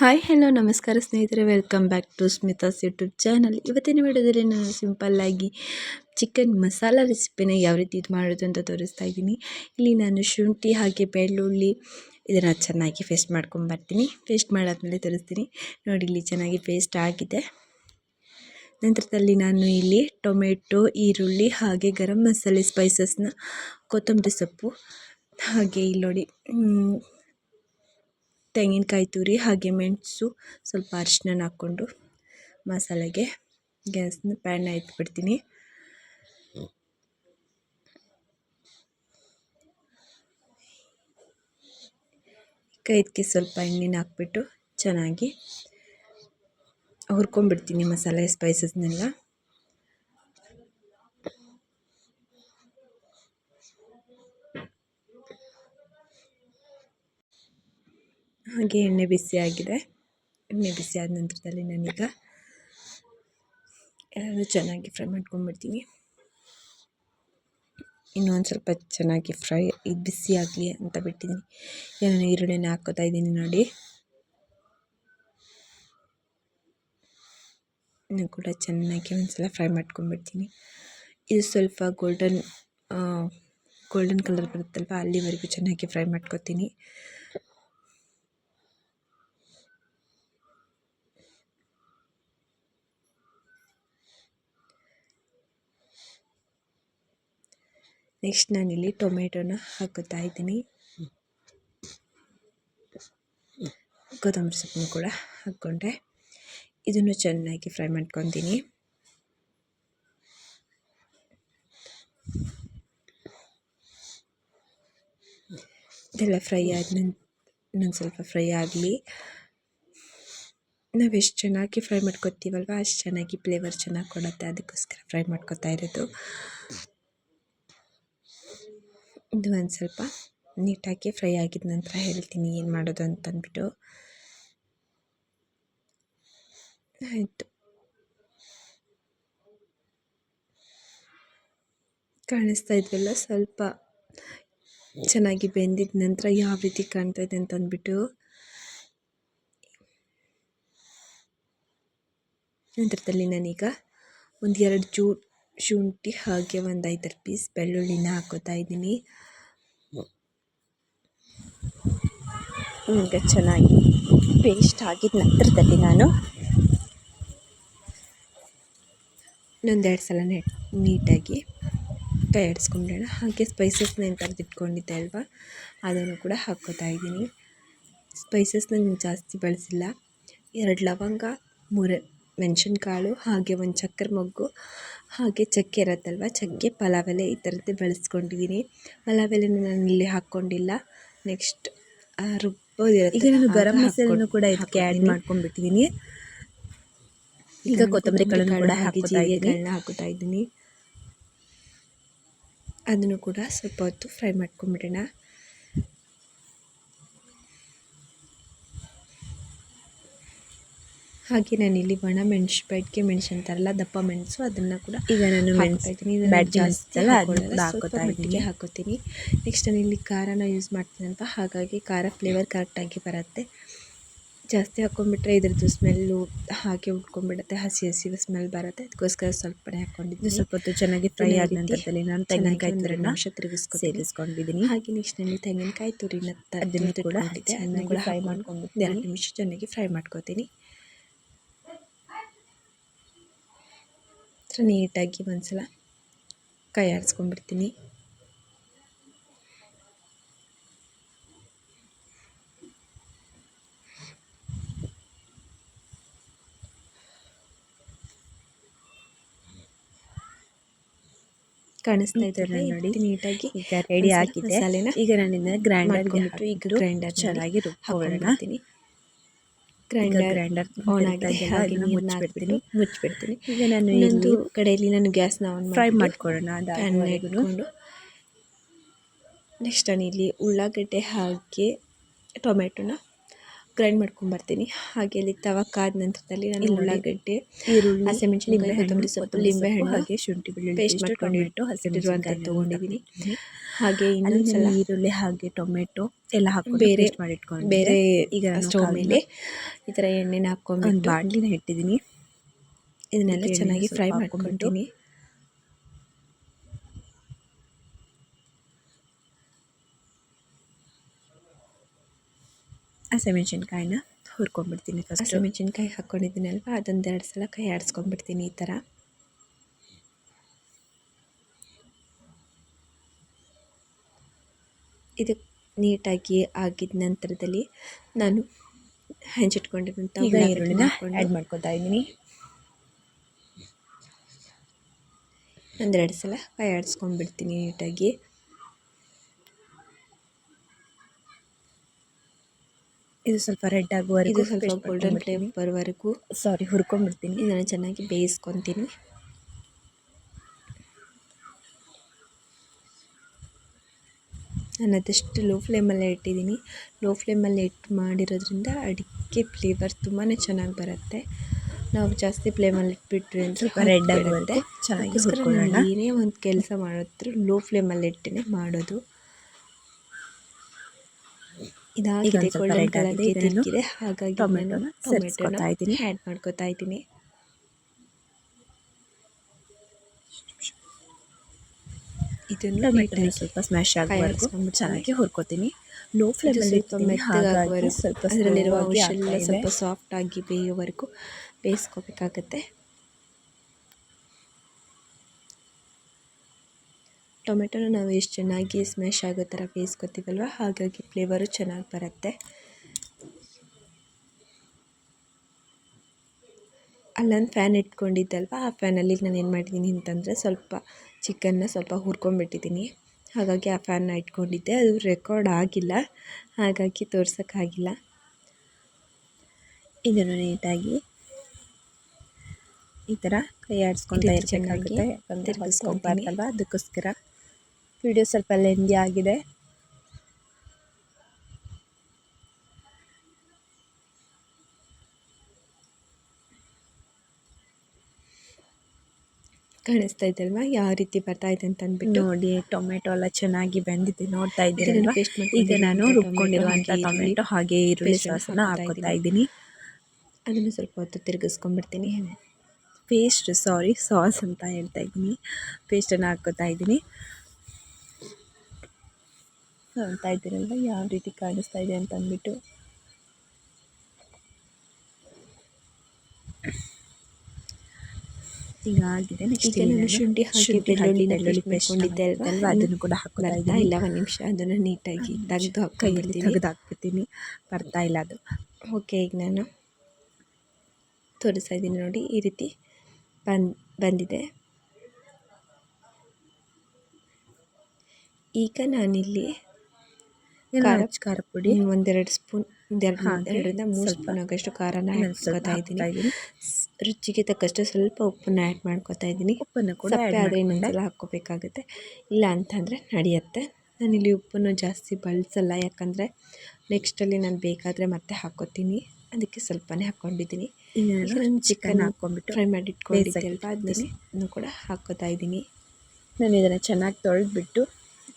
Hi, hello, ನಮಸ್ಕಾರ ಸ್ನೇಹಿತರೆ. Welcome back to Smitha's YouTube channel ಇವತ್ತಿನ ವಿಡಿಯೋದಲ್ಲಿ ನಾನು ಸಿಂಪಲ್ಲಾಗಿ ಚಿಕನ್ ಮಸಾಲ ರೆಸಿಪಿನ ಯಾವ ರೀತಿ ಇದು ಮಾಡೋದು ಅಂತ ತೋರಿಸ್ತಾ ಇದ್ದೀನಿ. ಇಲ್ಲಿ ನಾನು ಶುಂಠಿ ಹಾಗೆ ಬೆಳ್ಳುಳ್ಳಿ ಇದನ್ನು ಚೆನ್ನಾಗಿ ಪೇಸ್ಟ್ ಮಾಡ್ಕೊಂಬರ್ತೀನಿ ಪೇಸ್ಟ್ ಮಾಡಾದ್ಮೇಲೆ ತೋರಿಸ್ತೀನಿ. ನೋಡಿ, ಇಲ್ಲಿ ಚೆನ್ನಾಗಿ ಪೇಸ್ಟ್ ಆಗಿದೆ. ನಂತರದಲ್ಲಿ ನಾನು ಇಲ್ಲಿ ಟೊಮೆಟೊ, ಈರುಳ್ಳಿ ಹಾಗೆ ಗರಂ ಮಸಾಲೆ ಸ್ಪೈಸಸ್ನ ಕೊತ್ತಂಬರಿ ಸೊಪ್ಪು ಹಾಗೆ ಇಲ್ಲಿ ನೋಡಿ ತೆಂಗಿನಕಾಯಿ ತುರಿ ಹಾಗೆ ಮೆಣಸು ಸ್ವಲ್ಪ ಅರ್ಶ್ನ ಹಾಕ್ಕೊಂಡು ಮಸಾಲೆಗೆ ಗ್ಯಾಸ್ನ ಪ್ಯಾನ್ನ ಇಟ್ಬಿಡ್ತೀನಿ ಕೈದಕ್ಕೆ ಸ್ವಲ್ಪ ಎಣ್ಣೆನ ಹಾಕ್ಬಿಟ್ಟು ಚೆನ್ನಾಗಿ ಹುರ್ಕೊಂಬಿಡ್ತೀನಿ ಮಸಾಲೆ ಸ್ಪೈಸಸ್ನೆಲ್ಲ ಹಾಗೆ ಎಣ್ಣೆ ಬಿಸಿ ಆಗಿದೆ. ಎಣ್ಣೆ ಬಿಸಿ ಆದ ನಂತರದಲ್ಲಿ ನಾನೀಗ ಎಲ್ಲನೂ ಚೆನ್ನಾಗಿ ಫ್ರೈ ಮಾಡ್ಕೊಂಡ್ಬಿಡ್ತೀನಿ ಇನ್ನೊಂದು ಸ್ವಲ್ಪ ಚೆನ್ನಾಗಿ ಫ್ರೈ, ಇದು ಬಿಸಿ ಆಗಲಿ ಅಂತ ಬಿಟ್ಟಿದ್ದೀನಿ ಏನೋ ಈರುಳ್ಳಿನ ಹಾಕೋತಾ ಇದ್ದೀನಿ ನೋಡಿ. ಇನ್ನು ಕೂಡ ಚೆನ್ನಾಗಿ ಒಂದ್ಸಲ ಫ್ರೈ ಮಾಡ್ಕೊಂಡ್ಬಿಡ್ತೀನಿ ಇದು ಸ್ವಲ್ಪ ಗೋಲ್ಡನ್ ಗೋಲ್ಡನ್ ಕಲರ್ ಬರುತ್ತಲ್ವ, ಅಲ್ಲಿವರೆಗೂ ಚೆನ್ನಾಗಿ ಫ್ರೈ ಮಾಡ್ಕೊತೀನಿ. ನೆಕ್ಸ್ಟ್ ನಾನಿಲ್ಲಿ ಟೊಮೆಟೊನ ಹಾಕುತ್ತಾ ಇದ್ದೀನಿ. ಕೊತ್ತಂಬರಿ ಸೊಪ್ಪನ್ನು ಕೂಡ ಹಾಕ್ಕೊಂಡೆ. ಇದನ್ನು ಚೆನ್ನಾಗಿ ಫ್ರೈ ಮಾಡ್ಕೊತೀನಿ. ಇದೆಲ್ಲ ಫ್ರೈ ಆದ ಇನ್ನೊಂದು ಸ್ವಲ್ಪ ಫ್ರೈ ಆಗಲಿ. ನಾವು ಎಷ್ಟು ಚೆನ್ನಾಗಿ ಫ್ರೈ ಮಾಡ್ಕೊತೀವಲ್ವ, ಅಷ್ಟು ಚೆನ್ನಾಗಿ ಫ್ಲೇವರ್ ಚೆನ್ನಾಗಿ ಕೊಡುತ್ತೆ, ಅದಕ್ಕೋಸ್ಕರ ಫ್ರೈ ಮಾಡ್ಕೊತಾ ಇರೋದು. ಇದು ಒಂದು ಸ್ವಲ್ಪ ನೀಟಾಗಿ ಫ್ರೈ ಆಗಿದ ನಂತರ ಹೇಳ್ತೀನಿ ಏನು ಮಾಡೋದು ಅಂತಂದ್ಬಿಟ್ಟು ಆಯಿತು. ಕಾಣಿಸ್ತಾ ಇದ್ವಲ್ಲ ಸ್ವಲ್ಪ ಚೆನ್ನಾಗಿ ಬೆಂದಿದ ನಂತರ ಯಾವ ರೀತಿ ಕಾಣ್ತಾ ಇದೆ ಅಂತ ಅಂದ್ಬಿಟ್ಟು. ನಂತರದಲ್ಲಿ ನಾನೀಗ ಒಂದು ಎರಡು ಚೂ ಶುಂಠಿ ಹಾಗೆ ಒಂದು ಐದಾರು ಪೀಸ್ ಬೆಳ್ಳುಳ್ಳಿನ ಹಾಕೋತಾ ಇದ್ದೀನಿ. ಈಗ ಚೆನ್ನಾಗಿ ಪೇಸ್ಟ್ ಆಗಿದ ನಂತರದಲ್ಲಿ ನಾನು ಇನ್ನೊಂದೆರಡು ಸಲ ನೀಟಾಗಿ ಕೈ ಆಡಿಸ್ಕೊಂಡೋಣ ಹಾಗೆ ಸ್ಪೈಸಸ್ನ ಏನು ತೆಗೆದಿಟ್ಕೊಂಡಿದ್ದೆ ಅಲ್ವಾ? ಅದನ್ನು ಕೂಡ ಹಾಕ್ಕೋತಾ ಇದ್ದೀನಿ. ಸ್ಪೈಸಸ್ನ ಜಾಸ್ತಿ ಬಳಸಿಲ್ಲ. ಎರಡು ಲವಂಗ, ಮೂರು ಮೆಣಸಿನ್ಕಾಳು, ಹಾಗೆ ಒಂದು ಚಕ್ಕರ ಮೊಗ್ಗು ಹಾಗೆ ಚಕ್ಕೆ ಇರುತ್ತಲ್ವ? ಚಕ್ಕೆ ಪಲಾವ್ ಎಲೆ ಈ ಥರದ್ದೇ ಬಳಸ್ಕೊಂಡಿದ್ದೀನಿ ಪಲಾವ್ ಎಲೆನ ನಾನು ಇಲ್ಲಿ ಹಾಕ್ಕೊಂಡಿಲ್ಲ. ನೆಕ್ಸ್ಟ್ ರುಬ್ಬೋದಿರುತ್ತೆ ಈಗ ನಾನು ಗರಂ ಮಸಾಲೆನೂ ಕೂಡ ಇದಕ್ಕೆ ಆ್ಯಡ್ ಮಾಡ್ಕೊಂಡ್ಬಿಟ್ಟಿದ್ದೀನಿ ಈಗ ಕೊತ್ತಂಬರಿ ಕಾಳನ್ನು ಕೂಡ ಹಾಕಿ ಜೀರಿಗೆಗಳನ್ನ ಹಾಕುತ್ತಾ ಇದ್ದೀನಿ. ಅದನ್ನು ಕೂಡ ಸ್ವಲ್ಪ ಹೊತ್ತು ಫ್ರೈ ಮಾಡ್ಕೊಂಬಿಡೋಣ. ಹಾಗೆ ನಾನು ಇಲ್ಲಿ ಒಣ ಮೆಣಸು ಬೆಡ್ಗೆ ಮೆಣಸು ಅಂತಾರಲ್ಲ ದಪ್ಪ ಮೆಣಸು ಅದನ್ನು ಕೂಡ ಈಗ ನಾನು ಮೆಣಸಾಯ್ತೀನಿ ಜಾಸ್ತಿ ಅದನ್ನ ಹಾಕೋತೀನಿ. ನೆಕ್ಸ್ಟ್ ನಾನು ಇಲ್ಲಿ ಖಾರನ ಯೂಸ್ ಮಾಡ್ತೀನಿ ಅಂತ ಹಾಗಾಗಿ ಖಾರ ಫ್ಲೇವರ್ ಕರೆಕ್ಟಾಗಿ ಬರುತ್ತೆ. ಜಾಸ್ತಿ ಹಾಕೊಂಡ್ಬಿಟ್ರೆ ಇದ್ರದ್ದು ಸ್ಮೆಲ್ಲು ಹಾಗೆ ಉಟ್ಕೊಂಡ್ಬಿಡುತ್ತೆ ಹಸಿ ಹಸಿ ಸ್ಮೆಲ್ ಬರುತ್ತೆ. ಅದಕ್ಕೋಸ್ಕರ ಸ್ವಲ್ಪನೇ ಹಾಕೊಂಡಿದ್ದೀನಿ. ಸ್ವಲ್ಪ ಹೊತ್ತು ಚೆನ್ನಾಗಿ ಫ್ರೈ ಆದ ನಂತರದಲ್ಲಿ ನಾನು ತೆಂಗಿನಕಾಯಿ ತುರಿನ ಅಂಶ ತಿರುಗಿಸ್ಕೊ ಸೇರಿಸ್ಕೊಂಡಿದ್ದೀನಿ. ಹಾಗೆ ನೆಕ್ಸ್ಟ್ನಲ್ಲಿ ತೆಂಗಿನಕಾಯಿ ತುರಿನ ಅದನ್ನು ಕೂಡ ಚೆನ್ನಾಗಿ ಫ್ರೈ ಮಾಡ್ಕೊಂಡ್ಬಿಟ್ಟು ಎರಡು ನಿಮಿಷ ಚೆನ್ನಾಗಿ ಫ್ರೈ ಮಾಡ್ಕೊತೀನಿ. ನೀಟಾಗಿ ಒಂದ್ಸಲ ಕೈ ಆಡಿಸ್ಕೊಂಡ್ಬಿಡ್ತೀನಿ. ಕಾಣಿಸ್ತಾ ಇದ್ದಾರೆ ನೋಡಿ. ನೀಟಾಗಿ ಈಗ ರೆಡಿ ಆಗಿದೆ ಈಗ ನಾನು ಗ್ರೈಂಡರ್ ಮಾಡ್ಕೊಂಡ್ಬಿಟ್ಟು ಈಗ ಗ್ರೈಂಡರ್ ಚೆನ್ನಾಗಿ ರುಬ್ಬಿಡ್ತೀನಿ ಗ್ರೈಂಡರ್ ಗ್ರೈಂಡರ್ ಆನ್ ಆಗಿದೆ. ಹಾಗೆ ನೀರನ್ನ ಮುಚ್ಚಿಬಿಡ್ತೀನಿ. ಈಗ ನಾನು ಇನ್ನೊಂದು ಕಡೆಯಲ್ಲಿ ನಾನು ಗ್ಯಾಸ್ನ ಆನ್ ಫ್ರೈ ಮಾಡ್ಕೊಳ್ಳೋಣ ಅದು ಇಟ್ಕೊಂಡು ನೆಕ್ಸ್ಟ್ ನಾನು ಇಲ್ಲಿ ಉಳ್ಳಾಗಡ್ಡೆ ಹಾಕಿ ಟೊಮೆಟೊನ ಗ್ರೈಂಡ್ ಮಾಡ್ಕೊಂಬರ್ತೀನಿ ಹಾಗೆ ಇಲ್ಲಿ ತವ ಕಾದ ನಂತರದಲ್ಲಿ ನಾನು. ಉಳ್ಳಾಗಡ್ಡೆ ಈರುಳ್ಳಿ ಹಸಿಮೆಣಸಿನಕಾಯಿ ಕೊತ್ತಂಬರಿ ಸೊಪ್ಪು ಲಿಂಬೆ ಲಿಂಬೆಹಣ್ಣು ಹಾಗೆ ಶುಂಠಿ ಬೆಳ್ಳುಳ್ಳಿ ಪೇಸ್ಟ್ ಮಾಡ್ಕೊಂಡಿಟ್ಟು ಹಸಿಮೆಣಸಿನಕಾಯಿ ತೊಗೊಂಡಿದ್ದೀನಿ. ಹಾಗೆ ಇನ್ನೊಂದು ಇನ್ನೊಂದ್ಸಲ ನಾನು ಈರುಳ್ಳಿ ಹಾಗೆ ಟೊಮೆಟೊ ಎಲ್ಲ ಹಾಕಿ ಬೇರೆ ಮಾಡಿಟ್ಕೊಂಡು. ಬೇರೆ ಈಗ ಸ್ಟೋವ್ ಮೇಲೆ ಈ ಥರ ಎಣ್ಣೆನ ಹಾಕ್ಕೊಂಡು ಬಾಂಡ್ಲಿನ ಬಾಣಲಿನ ಇಟ್ಟಿದ್ದೀನಿ. ಇದನ್ನೆಲ್ಲ ಚೆನ್ನಾಗಿ ಫ್ರೈ ಸ್ವಲ್ಪ ಹಸಿಮೆಣಸಿನ್ಕಾಯಿನ ಹುರ್ಕೊಂಡ್ಬಿಡ್ತೀನಿ ಫಸ್ಟ್ ಅಲ್ವಾ ಹಾಕ್ಕೊಂಡಿದ್ದೀನಲ್ವ ಅದೊಂದೆರಡು ಸಲ ಕೈ ಆಡಿಸ್ಕೊಂಡ್ಬಿಡ್ತೀನಿ ಈ ಥರ ಇದು ನೀಟಾಗಿ ಆಗಿದ ನಂತರದಲ್ಲಿ ನಾನು ಹೆಂಚಿಟ್ಕೊಂಡಿರುವಂಥ ಈರುಳ್ಳಿನ ಆ್ಯಡ್ ಮಾಡ್ಕೊತಾ ಇದ್ದೀನಿ. ಒಂದೆರಡು ಸಲ ಕೈ ಆಡಿಸ್ಕೊಂಡ್ಬಿಡ್ತೀನಿ ನೀಟಾಗಿ. ಇದು ಸ್ವಲ್ಪ ರೆಡ್ ಆಗುವ ಇದು ಸ್ವಲ್ಪ ಗೋಲ್ಡನ್ ಫ್ಲೇಮ್ ಬರೋವರೆಗೂ ಸಾರಿ ಹುರ್ಕೊಂಡ್ಬಿಡ್ತೀನಿ. ಇದನ್ನು ಚೆನ್ನಾಗಿ ಬೇಯಿಸ್ಕೊತೀನಿ. ನಾನು ಅದಷ್ಟು ಲೋ ಫ್ಲೇಮಲ್ಲೇ ಇಟ್ಟಿದ್ದೀನಿ. ಲೋ ಫ್ಲೇಮಲ್ಲೇ ಇಟ್ಟು ಮಾಡಿರೋದ್ರಿಂದ ಅಡಿಕೆ ಫ್ಲೇವರ್ ತುಂಬಾ ಚೆನ್ನಾಗಿ ಬರುತ್ತೆ. ನಾವು ಜಾಸ್ತಿ ಫ್ಲೇಮಲ್ಲಿ ಇಟ್ಬಿಟ್ರಿ ಅಂತ ಸ್ವಲ್ಪ ರೆಡ್ ಆಗುವಂತೆ. ಚೆನ್ನಾಗಿ. ಏನೇ ಒಂದು ಕೆಲಸ ಮಾಡಿದ್ರು ಲೋ ಫ್ಲೇಮಲ್ಲಿ ಇಟ್ಟೇ ಮಾಡೋದು. ಇದಾಗಿದೆ ಗೋಲ್ಡನ್ ತಿರುಗಿದೆ ಹಾಗಾಗಿ ಟೊಮೆಟೊನ ಇದ್ದೀನಿ. ಆ್ಯಡ್ ಮಾಡ್ಕೋತಾ ಇದ್ದೀನಿ ಇದನ್ನು ಸ್ವಲ್ಪ ಸ್ಮ್ಯಾಶ್ ಆಗುವವರೆಗೂ. ಚೆನ್ನಾಗಿ ಹುರ್ಕೋತೀನಿ ಲೋ ಫ್ಲೇಮಲ್ಲಿ ಸ್ವಲ್ಪ ಅದರಲ್ಲಿರುವ ಇದೆ. ಸ್ವಲ್ಪ ಸಾಫ್ಟ್ ಆಗಿ ಬೇಯೋವರೆಗೂ ಬೇಯಿಸ್ಕೋಬೇಕಾಗತ್ತೆ ಟೊಮೆಟೊನ ನಾವು ಎಷ್ಟು ಚೆನ್ನಾಗಿ ಸ್ಮ್ಯಾಶ್ ಆಗೋ ಥರ ಬೇಯಿಸ್ಕೊತೀವಲ್ವ? ಹಾಗಾಗಿ ಫ್ಲೇವರು ಚೆನ್ನಾಗಿ ಬರುತ್ತೆ. ಅಲ್ಲೊಂದು ಫ್ಯಾನ್ ಇಟ್ಕೊಂಡಿದ್ದಲ್ವ? ಆ ಫ್ಯಾನಲ್ಲಿ ನಾನು ಏನು ಮಾಡಿದ್ದೀನಿ ಅಂತಂದರೆ ಸ್ವಲ್ಪ ಚಿಕನ್ನ ಸ್ವಲ್ಪ ಹುರ್ಕೊಂಡ್ಬಿಟ್ಟಿದ್ದೀನಿ. ಹಾಗಾಗಿ ಆ ಫ್ಯಾನ್ನ ಇಟ್ಕೊಂಡಿದ್ದೆ. ಅದು ರೆಕಾರ್ಡ್ ಆಗಿಲ್ಲ. ಹಾಗಾಗಿ ತೋರ್ಸೋಕ್ಕಾಗಿಲ್ಲ. ಇದನ್ನು ನೀಟಾಗಿ ಈ ಥರ ಕೈ ರೀತಿ ಇರಬೇಕಾಗುತ್ತೆ. ತಿರ್ಗಿಸ್ಕೊತೀನಿ. ಅದಕ್ಕೋಸ್ಕರ. ವಿಡಿಯೋ ಸ್ವಲ್ಪ ಲೆಂದಿ ಆಗಿದೆ. ಕಾಣಿಸ್ತಾ ಇದೆಯಲ್ವ ಯಾವ ರೀತಿ ಬರ್ತಾ ಇದೆ ಅಂತ ಅಂದ್ಬಿಟ್ಟು. ನೋಡಿ ಟೊಮೆಟೊ ಎಲ್ಲ ಚೆನ್ನಾಗಿ ಬೆಂದಿದೆ. ನೋಡ್ತಾ ಇದ್ದೀರಲ್ವಾ ಈಗ ನಾನು ರುಬ್ಕೊಂಡಿರುವಂಥ ಟೊಮೆಟೊ ಹಾಗೆ ಈರುಳ್ಳಿ ಸಾಸನ್ನ ಹಾಕೋತಾ ಇದ್ದೀನಿ. ಅದನ್ನು ಸ್ವಲ್ಪ ಹೊತ್ತು ತಿರುಗಿಸ್ಕೊಂಡ್ಬಿಡ್ತೀನಿ. ಪೇಸ್ಟ್ ಸಾರಿ ಸಾಸ್ ಅಂತ ಹೇಳ್ತಾ ಇದ್ದೀನಿ. ಪೇಸ್ಟನ್ನು ಹಾಕೋತಾ ಇದ್ದೀನಿ. ನೋಡ್ತಾ ಇದ್ದೀರಲ್ವ? ಯಾವ ರೀತಿ ಕಾಣಿಸ್ತಾ ಇದೆ ಅಂತ ಅಂದ್ಬಿಟ್ಟು. ಈಗ ಆಗಿದೆ. ನೆಕ್ಸ್ಟ್ ನಾನು ಶುಂಠಿ ಹಾಕಿ ಬೆಳ್ಳುಳ್ಳಿ ಬೆಳ್ಳುಳ್ಳಿ ಪೇಸ್ಟ್ ಅಲ್ವಾ ಅದನ್ನು ಕೂಡ ಹಾಕೋತಾ ಇಲ್ಲ ಒಂದು ನಿಮಿಷ. ಅದನ್ನು ನೀಟಾಗಿ ತೆಗೆದು ಕೈಯಲ್ಲಿ ತೆಗೆದು ಹಾಕ್ಬಿಡ್ತೀನಿ. ಬರ್ತಾ ಇಲ್ಲ ಅದು. ಓಕೆ ಈಗ ನಾನು ತೋರಿಸ್ತಾ ಇದ್ದೀನಿ ನೋಡಿ. ಈ ರೀತಿ ಬಂದ್ ಬಂದಿದೆ. ಈಗ ನಾನಿಲ್ಲಿ ಖಾರ ಪುಡಿ. ಒಂದೆರಡು ಸ್ಪೂನ್ ಒಂದೆರಡು ಎರಡರಿಂದ ಮೂರು ಸ್ಪೂನ್ ಆಗೋಷ್ಟು ಖಾರನ ಹಾಕ್ಕೊತಾ ಇದ್ದೀನಿ. ರುಚಿಗೆ ತಕ್ಕಷ್ಟು ಸ್ವಲ್ಪ ಉಪ್ಪನ್ನ ಆ್ಯಡ್ ಮಾಡ್ಕೊತಾ ಇದ್ದೀನಿ. ಉಪ್ಪನ್ನು ಕೂಡ ಆದರೆ ಇನ್ನೊಂದ್ಸಲ ಹಾಕ್ಕೋಬೇಕಾಗುತ್ತೆ. ಇಲ್ಲ ಅಂತಂದರೆ ನಡೆಯುತ್ತೆ. ನಾನಿಲ್ಲಿ ಉಪ್ಪನ್ನು ಜಾಸ್ತಿ ಬಳಸಲ್ಲ ಯಾಕಂದರೆ ನೆಕ್ಸ್ಟಲ್ಲಿ ನಾನು ಬೇಕಾದರೆ ಮತ್ತೆ ಹಾಕ್ಕೋತೀನಿ. ಅದಕ್ಕೆ ಸ್ವಲ್ಪನೇ ಹಾಕ್ಕೊಂಡಿದ್ದೀನಿ. ನಾನು ಚಿಕನ್ ಹಾಕ್ಕೊಂಡ್ಬಿಟ್ಟು ಫ್ರೈ ಮಾಡಿ ಇಟ್ಕೊಂಡಿದ್ದೆ ಬೇಯಿಸಕ್ಕೆ ಅಲ್ವಾ ಅದನ್ನು ಕೂಡ ಹಾಕ್ಕೋತಾ ಇದ್ದೀನಿ. ನಾನು ಇದನ್ನು ಚೆನ್ನಾಗಿ ತೊಳೆದ್ಬಿಟ್ಟು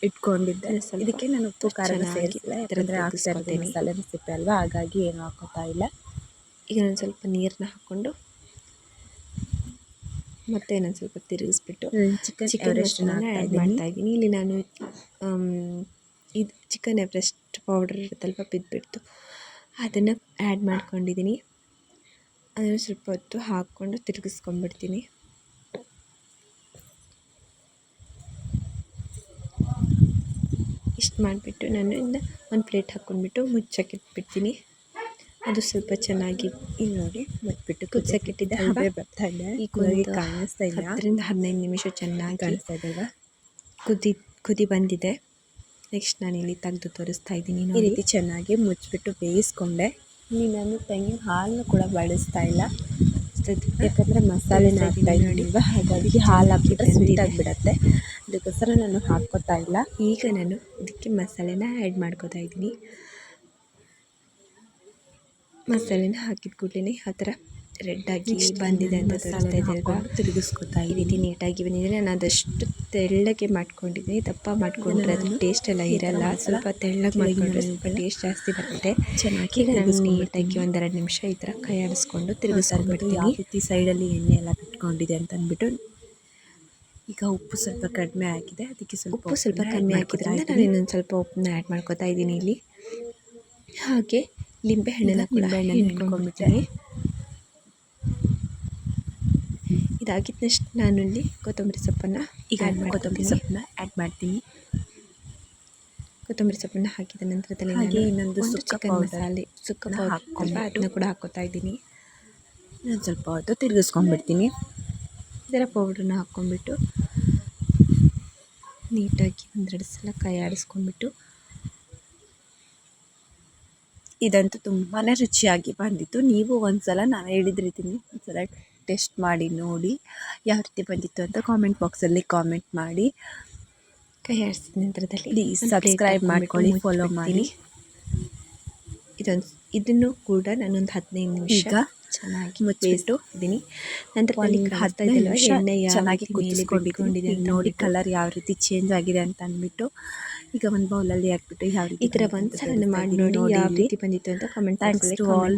ಇಟ್ಕೊಂಡಿದ್ದೆ. ಇದಕ್ಕೆ ನಾನು ಉಪ್ಪು ಖಾರ ಸೇರಿಸಿಲ್ಲ ಯಾಕಂದರೆ ತೆಗ್ಸ್ಕೊತೀನಿ. ಮಸಾಲೆ ರೆಸಿಪಿ ಅಲ್ವಾ? ಹಾಗಾಗಿ ಏನು ಹಾಕೋತಾ ಇಲ್ಲ. ಈಗ ನಾನು ಸ್ವಲ್ಪ ನೀರನ್ನ ಹಾಕ್ಕೊಂಡು ಮತ್ತೆ ಇನ್ನೊಂದು ಸ್ವಲ್ಪ ತಿರುಗಿಸ್ಬಿಟ್ಟು ಚಿಕನ್ ಚಿಕನ್ ಎವರೆಸ್ಟನ್ನ ಆ್ಯಡ್ ಮಾಡ್ತಾ ಇದ್ದೀನಿ ಇಲ್ಲಿ ನಾನು ಇದು ಚಿಕನ್ ಎವರೆಸ್ಟ್ ಪೌಡರ್ ಇರುತ್ತಲ್ವ ಬಿದ್ದುಬಿಡ್ತು ಅದನ್ನು ಆ್ಯಡ್ ಮಾಡ್ಕೊಂಡಿದ್ದೀನಿ. ಅದನ್ನು ಸ್ವಲ್ಪ ಹೊತ್ತು ಹಾಕ್ಕೊಂಡು ತಿರುಗಿಸ್ಕೊಂಡ್ಬಿಡ್ತೀನಿ. ಇಷ್ಟು ಮಾಡಿಬಿಟ್ಟು ನಾನು ಇನ್ನು ಒಂದು ಪ್ಲೇಟ್ ಹಾಕ್ಕೊಂಡ್ಬಿಟ್ಟು ಮುಚ್ಚಕ್ಕೆ ಇಟ್ಬಿಡ್ತೀನಿ ಅದು ಸ್ವಲ್ಪ ಚೆನ್ನಾಗಿ ಇಲ್ಲಿ ನೋಡಿ ಮುಚ್ಚಿಬಿಟ್ಟು ಕುದ್ಸಕ್ಕೆ ಇಟ್ಟಿದ್ದೆ ಹಬೆ ಬರ್ತಾ ಇದೆ. ಈ ಇವಾಗ ಕಾಣಿಸ್ತಾ ಇಲ್ಲ. ಅದರಿಂದ ಹದಿನೈದು ನಿಮಿಷ ಚೆನ್ನಾಗಿ ಕಾಣಿಸ್ತಾ ಇದೆ ಅಲ್ವಾ? ಕುದಿ ಕುದಿ ಬಂದಿದೆ. ನೆಕ್ಸ್ಟ್ ನಾನು ಇಲ್ಲಿ ತೆಗೆದು ತೋರಿಸ್ತಾ ಇದ್ದೀನಿ ಈ ರೀತಿ ಚೆನ್ನಾಗಿ ಮುಚ್ಚಿಬಿಟ್ಟು ಬೇಯಿಸ್ಕೊಂಡೆ. ಇಲ್ಲಿ ನಾನು ತೆಂಗಿನ ಹಾಲನ್ನು ಕೂಡ ಬಳಸ್ತಾ ಇಲ್ಲ. ಯಾಕಂದರೆ ಮಸಾಲೆನ ಹಾಕ್ತಾ ಹಾಗಾಗಿ ಹಾಲು ಹಾಕಿದ್ರೆ ಸ್ವೀಟ್ ಆಗಿಬಿಡತ್ತೆ. ಅದಕ್ಕೋಸ್ಕರ ನಾನು ಹಾಕ್ಕೋತಾ ಇಲ್ಲ. ಈಗ ನಾನು ಇದಕ್ಕೆ ಮಸಾಲೆನ ಆ್ಯಡ್ ಮಾಡ್ಕೋತಾ ಇದ್ದೀನಿ. ಮಸಾಲೆನ ಹಾಕಿದ ಕೂಡಲೇ ಆ ಥರ ರೆಡ್ಡಾಗಿ ಬಂದಿದೆ ಅಂತ ತೋರಿಸ್ತಾ ಇದೆ ಅಲ್ವಾ ತಿರುಗಿಸ್ಕೊತಾ ಈ ರೀತಿ ನೀಟಾಗಿ ಬಂದಿದೆ. ನಾನು ಅದಷ್ಟು ತೆಳ್ಳಗೆ ಮಾಡ್ಕೊಂಡಿದ್ದೀನಿ. ದಪ್ಪ ಮಾಡ್ಕೊಂಡ್ರೆ ಅದು ಟೇಸ್ಟ್ ಎಲ್ಲ ಇರಲ್ಲ. ಸ್ವಲ್ಪ ತೆಳ್ಳಗೆ ಮಾಡ್ಕೊಂಡ್ರೆ ಸ್ವಲ್ಪ ಟೇಸ್ಟ್ ಜಾಸ್ತಿ ಬರುತ್ತೆ. ಚೆನ್ನಾಗಿ ನಾನು ನೀಟಾಗಿ ಒಂದೆರಡು ನಿಮಿಷ ಈ ಥರ ಕೈ ಆಡಿಸ್ಕೊಂಡು ಬಿಡ್ತೀನಿ ತಿರುಗಿಸ್ಕೊಂಡ್ಬಿಡ್ತೀನಿ. ಈ ಸೈಡಲ್ಲಿ ಎಣ್ಣೆ ಎಲ್ಲ ಬಿಟ್ಕೊಂಡಿದೆ ಅಂತ ಅಂದ್ಬಿಟ್ಟು ಈಗ ಉಪ್ಪು ಸ್ವಲ್ಪ ಕಡಿಮೆ ಆಗಿದೆ ಅದಕ್ಕೆ ಸ್ವಲ್ಪ ಉಪ್ಪು ಸ್ವಲ್ಪ ಕಡಿಮೆ ಹಾಕಿದ್ರೆ ನಾನು ಇನ್ನೊಂದು ಸ್ವಲ್ಪ ಉಪ್ಪನ್ನ ಆ್ಯಡ್ ಮಾಡ್ಕೋತಾ ಇದ್ದೀನಿ ಇಲ್ಲಿ. ಹಾಗೆ ಲಿಂಬೆ ಹಣ್ಣೆಲ್ಲ ಕೂಡ ಇದಾಗಿದ್ದ ನೆಕ್ಸ್ಟ್ ನಾನು ಇಲ್ಲಿ ಕೊತ್ತಂಬರಿ ಸೊಪ್ಪನ್ನು ಈಗ ಆ್ಯಡ್ ಕೊತ್ತಂಬರಿ ಸೊಪ್ಪನ್ನ ಆ್ಯಡ್ ಮಾಡ್ತೀನಿ. ಕೊತ್ತಂಬರಿ ಸೊಪ್ಪನ್ನು ಹಾಕಿದ ನಂತರದಲ್ಲಿ ಹಾಗೆ ನಾನು ಇನ್ನೊಂದು ಚಿಕನ್ ಮಸಾಲೆ ಸುಕ್ಕ ಪೌಡರ್ ಹಾಕ್ಕೊಂಡ್ಬಿಟ್ಟು ಕೂಡ ಹಾಕೋತಾ ಇದ್ದೀನಿ. ನಾನು ಸ್ವಲ್ಪ ಹೊತ್ತು ತಿರುಗಿಸ್ಕೊಂಡ್ಬಿಡ್ತೀನಿ. ಇದರ ಪೌಡ್ರನ್ನ ಹಾಕ್ಕೊಂಡ್ಬಿಟ್ಟು ನೀಟಾಗಿ ಒಂದೆರಡು ಸಲ ಕೈ ಆಡಿಸ್ಕೊಂಡ್ಬಿಟ್ಟು ಇದಂತೂ ತುಂಬಾ ರುಚಿಯಾಗಿ ಬಂದಿತ್ತು. ನೀವು ಒಂದ್ಸಲ ನಾನು ಹೇಳಿದ ಒಂದು ಸಲ ಟೆಸ್ಟ್ ಮಾಡಿ ನೋಡಿ ಯಾವ ರೀತಿ ಬಂದಿತ್ತು ಅಂತ ಕಾಮೆಂಟ್ ಬಾಕ್ಸಲ್ಲಿ ಕಾಮೆಂಟ್ ಮಾಡಿ. ಕೈ ಆಡಿಸಿದ ನಂತರದಲ್ಲಿ ಪ್ಲೀಸ್ ಸಬ್ಸ್ಕ್ರೈಬ್ ಮಾಡ್ಕೊಳ್ಳಿ, ಫಾಲೋ ಮಾಡಿ. ಇದೊಂದು ಇದನ್ನು ಕೂಡ ನಾನೊಂದು ಹದಿನೈದು ನಿಮಿಷ ಚೆನ್ನಾಗಿ ಮುಚ್ಚಿಟ್ಟು ಇದ್ದೀನಿ ನಂತರ ಒಂದು ಕಾಣಿಸ್ತಾ ಹದಿನೈದು ನಿಮಿಷ ಎಣ್ಣೆ ಚೆನ್ನಾಗಿ ಕುದಿಸ್ಕೊಂಡಿದ್ದೀನಿ. ನೋಡಿ ಕಲರ್ ಯಾವ ರೀತಿ ಚೇಂಜ್ ಆಗಿದೆ ಅಂತ ಅಂದ್ಬಿಟ್ಟು. ಈಗ ಒಂದು ಬೌಲಲ್ಲಿ ಹಾಕ್ಬಿಟ್ಟು ಯಾವ ರೀತಿ ಈ ಥರ ಒಂದು ಸಲ ಮಾಡಿ ನೋಡಿ ಯಾವ ರೀತಿ ಬಂದಿತ್ತು ಅಂತ ಕಾಮೆಂಟ್ ಥ್ಯಾಂಕ್ಸ್ ಟು ಆಲ್